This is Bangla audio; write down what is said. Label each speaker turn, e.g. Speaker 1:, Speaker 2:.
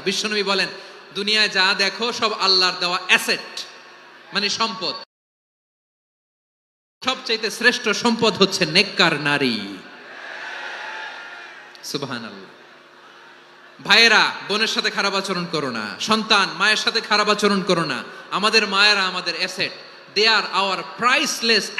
Speaker 1: বিশ্বনবী বলেন, দুনিয়ায় যা দেখো সব আল্লাহর দেওয়া অ্যাসেট মানে সম্পদ। সবচাইতে শ্রেষ্ঠ সম্পদ হচ্ছে নেককার নারী। ভাইয়েরা, বোনের সাথে খারাপ আচরণ করো না। সন্তান, মায়ের সাথে খারাপ আচরণ করো না। আমাদের মায়েরা আমাদের asset. They are our priceless